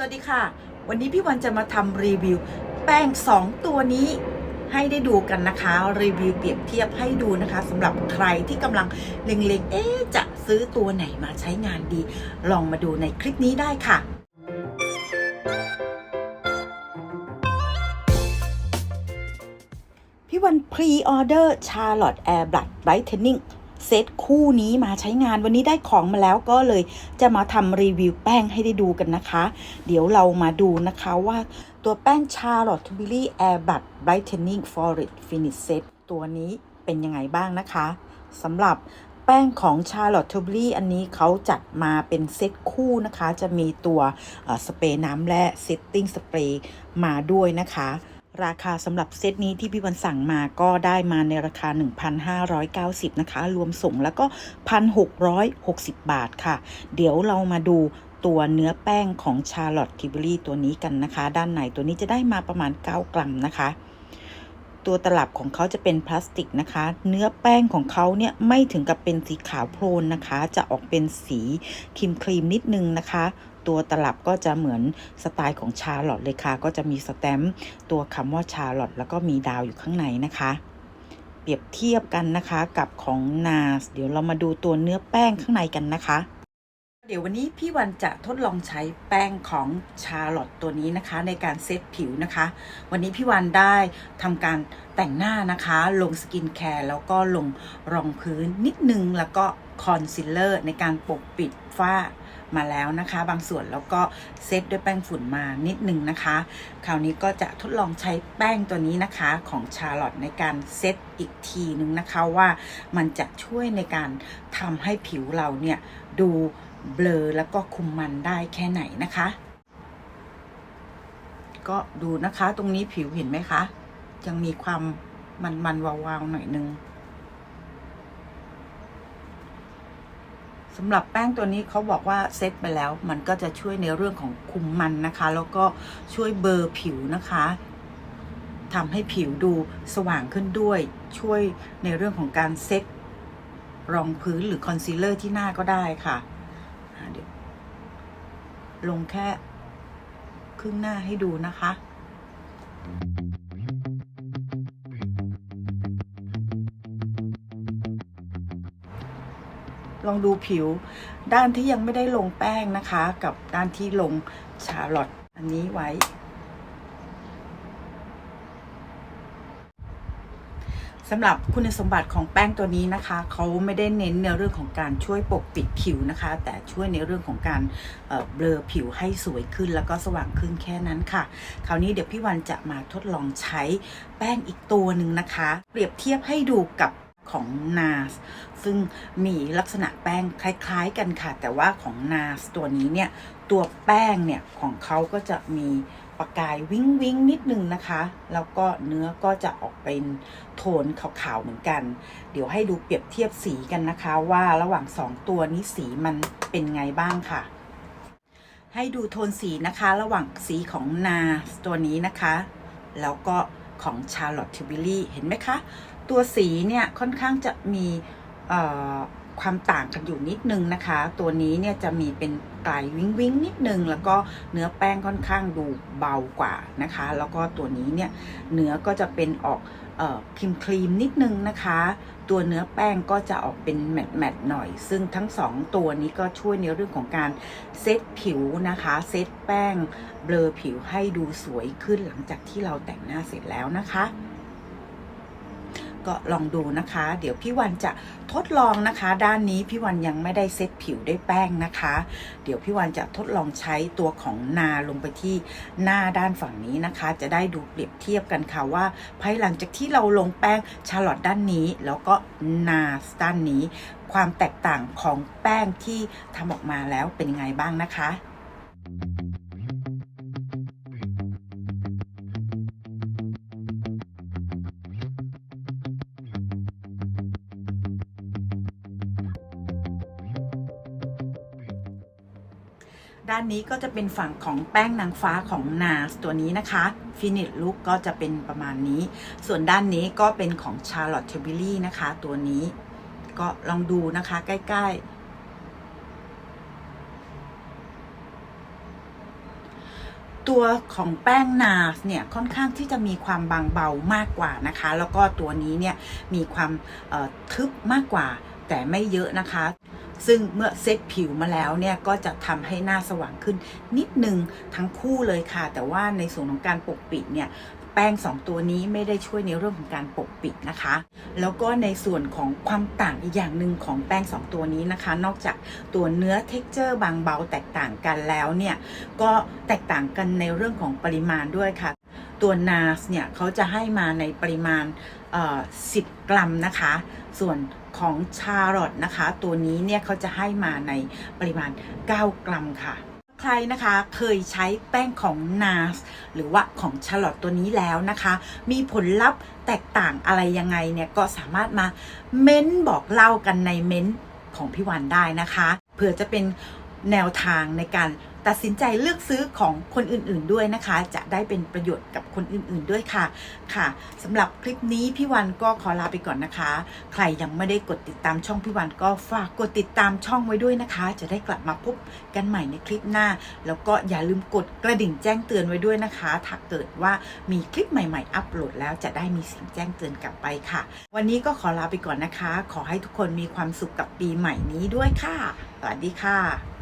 สวัสดีค่ะ วันนี้พี่วันจะมาทำรีวิว แป้ง 2 ตัวนี้ให้ได้ดูกันนะคะ รีวิวเปรียบเทียบให้ดูนะคะสำหรับใครที่กำลังเล็งๆ เอ๊จะซื้อตัวไหนมาใช้งานดี ลองมาดูในคลิปนี้ได้ค่ะพี่วันพรีออเดอร์ชาร์ลอตแอร์บลัดไบท์เทนนิ่ง เซตคู่นี้มาใช้งานวันนี้ได้ของมาแล้วก็เลยจะมาทำรีวิวแป้งให้ได้ดูกันนะคะ เดี๋ยวเรามาดูนะคะว่าตัวแป้ง Charlotte Tilbury Air Bud Brightening Forest Finish Set ตัวนี้เป็นยังไงบ้างนะคะสำหรับแป้งของ Charlotte Tilbury อันนี้เขาจัดมาเป็นเซตคู่นะคะ จะมีตัวสเปรย์น้ำและเซตติ้งสเปรย์มาด้วยนะคะ ราคาสำหรับเซตนี้ที่พี่วันสั่งมาก็ได้มาในราคา 1,590 นะคะ รวมส่งแล้วก็ 1,660 บาทค่ะ เดี๋ยวเรามาดูตัวเนื้อแป้งของ Charlotte Tilbury ตัวนี้กันนะคะ ด้านในตัวนี้จะได้มาประมาณ 9 กรัมนะคะ ตัวตลับของเขาจะเป็นพลาสติกนะคะ เนื้อแป้งของเขาเนี่ยไม่ถึงกับเป็นสีขาวโพลนนะคะ จะออกเป็นสีครีมครีมนิดนึงนะคะ ตัวตลับก็จะเหมือนสไตล์ของชาร์ลอตเลยค่ะ ก็จะมีสแตมป์ตัวคำว่าชาร์ลอตแล้วก็มีดาวอยู่ข้างในนะคะ เปรียบเทียบกันนะคะกับของนาสเดี๋ยวเรามาดูตัวเนื้อแป้งข้างในกันนะคะ เดี๋ยววันนี้พี่วันจะทดลองใช้แป้งของชาร์ลอตตัวนี้นะคะ ในการเซตผิวนะคะ วันนี้พี่วันได้ทำการแต่งหน้านะคะ ลงสกินแคร์แล้วก็ลงรองพื้นนิดนึงแล้วก็คอนซีลเลอร์ในการปกปิดฝ้า มาแล้วนะคะ บางส่วนแล้วก็เซตด้วยแป้งฝุ่นมานิดนึงนะคะ คราวนี้ก็จะทดลองใช้แป้งตัวนี้นะคะของชาร์ลอตในการเซตอีกทีนึงนะคะว่ามันจะช่วยในการทำให้ผิวเราเนี่ยดูเบลอแล้วก็คุมมันได้แค่ไหนนะคะ ก็ดูนะคะตรงนี้ผิวเห็นไหมคะ ยังมีความมันมันวาวๆหน่อยนึง สำหรับแป้งตัวนี้เขาบอกว่าเซตไปแล้ว มันก็จะช่วยในเรื่องของคุมมันนะคะ แล้วก็ช่วยเบลอร์ผิวนะคะทำให้ผิวดูสว่างขึ้นด้วย ช่วยในเรื่องของการเซ็ตรองพื้นหรือคอนซีลเลอร์ที่หน้าก็ได้ค่ะเดี๋ยวลงแค่ครึ่งหน้าให้ดูนะคะ ลองดูผิว ด้านที่ยังไม่ได้ลงแป้งนะคะ กับด้านที่ลงชาร์ลอตอันนี้ไว้ สำหรับคุณสมบัติของแป้งตัวนี้นะคะ เขาไม่ได้เน้นในเรื่องของการช่วยปกปิดผิวนะคะ แต่ช่วยในเรื่องของการเเบลอผิวให้สวยขึ้นแล้วก็สว่างขึ้นแค่นั้นค่ะ คราวนี้เดี๋ยวพี่วันจะมาทดลองใช้แป้งอีกตัวหนึ่งนะคะ เปรียบเทียบให้ดูกับ ของ NARS ซึ่งมีลักษณะแป้งคล้าย ๆ กันค่ะ แต่ว่าของ NARS ตัวนี้เนี่ย ตัวแป้งเนี่ย ของเขาก็จะมีประกายวิ้งวิ้งนิดนึงนะคะ แล้วก็เนื้อก็จะออกเป็นโทนขาวๆเหมือนกัน เดี๋ยวให้ดูเปรียบเทียบสีกันนะคะ ว่าระหว่าง 2 ตัวนี้สีมันเป็นไงบ้างค่ะ ให้ดูโทนสีนะคะ ระหว่างสีของนาตัวนี้นะคะ แล้วก็ของ Charlotte Tilbury เห็นไหมคะ ตัวสีเนี่ยค่อนข้างจะมีความต่างกันอยู่นิดนึงนะคะ ตัวนี้เนี่ยจะมีเป็นกลายวิ้งวิ้งนิดนึง แล้วก็เนื้อแป้งค่อนข้างดูเบากว่านะคะ แล้วก็ตัวนี้เนี่ยเนื้อก็จะเป็นออกออครีมครีมนิดนึงนะคะ ตัวเนื้อแป้งก็จะออกเป็นแมตแมตหน่อย ซึ่งทั้งสองตัวนี้ก็ช่วยในเรื่องของการเซตผิวนะคะ เซตแป้งเบลอผิวให้ดูสวยขึ้นหลังจากที่เราแต่งหน้าเสร็จแล้วนะคะ ก็ลองดูนะคะ เดี๋ยวพี่วันจะทดลองนะคะ ด้านนี้พี่วันยังไม่ได้เซตผิวด้วยแป้งนะคะ เดี๋ยวพี่วันจะทดลองใช้ตัวของนาลงไปที่หน้าด้านฝั่งนี้นะคะ จะได้ดูเปรียบเทียบกันค่ะว่าภายหลังจากที่เราลงแป้งชาร์ลอตด้านนี้ แล้วก็นาด้านนี้ ความแตกต่างของแป้งที่ทำออกมาแล้วเป็นยังไงบ้างนะคะ ด้านนี้ก็จะเป็นฝั่งของแป้งนางฟ้าของ NARS ตัวนี้นะคะ Finish Look ก็จะเป็นประมาณนี้ ส่วนด้านนี้ก็เป็นของ Charlotte Tilbury นะคะ ตัวนี้ก็ลองดูนะคะใกล้ตัวของแป้งนาสเนี่ยค่อนข้างที่จะมีความบางเบามากกว่านะคะ แล้วก็ตัวนี้เนี่ยมีความทึบมากกว่าแต่ไม่เยอะนะคะ ซึ่งเมื่อเซตผิวมาแล้วเนี่ยก็จะทำให้หน้าสว่างขึ้นนิดนึงทั้งคู่เลยค่ะ แต่ว่าในส่วนของการปกปิดเนี่ยแป้ง 2 ตัวนี้ไม่ได้ช่วยในเรื่องของการปกปิดนะคะ แล้วก็ในส่วนของความต่างอีกอย่างหนึ่งของแป้ง 2 ตัวนี้นะคะ นอกจากตัวเนื้อเท็กเจอร์บางเบาแตกต่างกันแล้วเนี่ย ก็แตกต่างกันในเรื่องของปริมาณด้วยค่ะ ตัว NARS เนี่ยเขาจะให้มาในปริมาณ 10 กรัมนะคะ ส่วนของชาร์ลอตนะคะ ตัวนี้เนี่ยเขาจะให้มาในปริมาณ 9 กรัมค่ะ ใครนะคะเคยใช้แป้งของ NARS หรือว่าของชาร์ลอตตัวนี้แล้วนะคะ มีผลลัพธ์แตกต่างอะไรยังไงเนี่ยก็สามารถมาเม้นบอกเล่ากันในเม้นของพี่วันได้นะคะ เผื่อจะเป็น แนวทางในการตัดสินใจเลือกซื้อของคนอื่นๆด้วยนะคะ จะได้เป็นประโยชน์กับคนอื่นๆด้วยค่ะ ค่ะสำหรับคลิปนี้พี่วันก็ขอลาไปก่อนนะคะ ใครยังไม่ได้กดติดตามช่องพี่วันก็ฝากกดติดตามช่องไว้ด้วยนะคะ จะได้กลับมาพบกันใหม่ในคลิปหน้า แล้วก็อย่าลืมกดกระดิ่งแจ้งเตือนไว้ด้วยนะคะ ถ้าเกิดว่ามีคลิปใหม่ๆ อัปโหลดแล้วจะได้มีเสียงแจ้งเตือนกลับไปค่ะ วันนี้ก็ขอลาไปก่อนนะคะ ขอให้ทุกคนมีความสุขกับปีใหม่นี้ด้วยค่ะสวัสดีค่ะ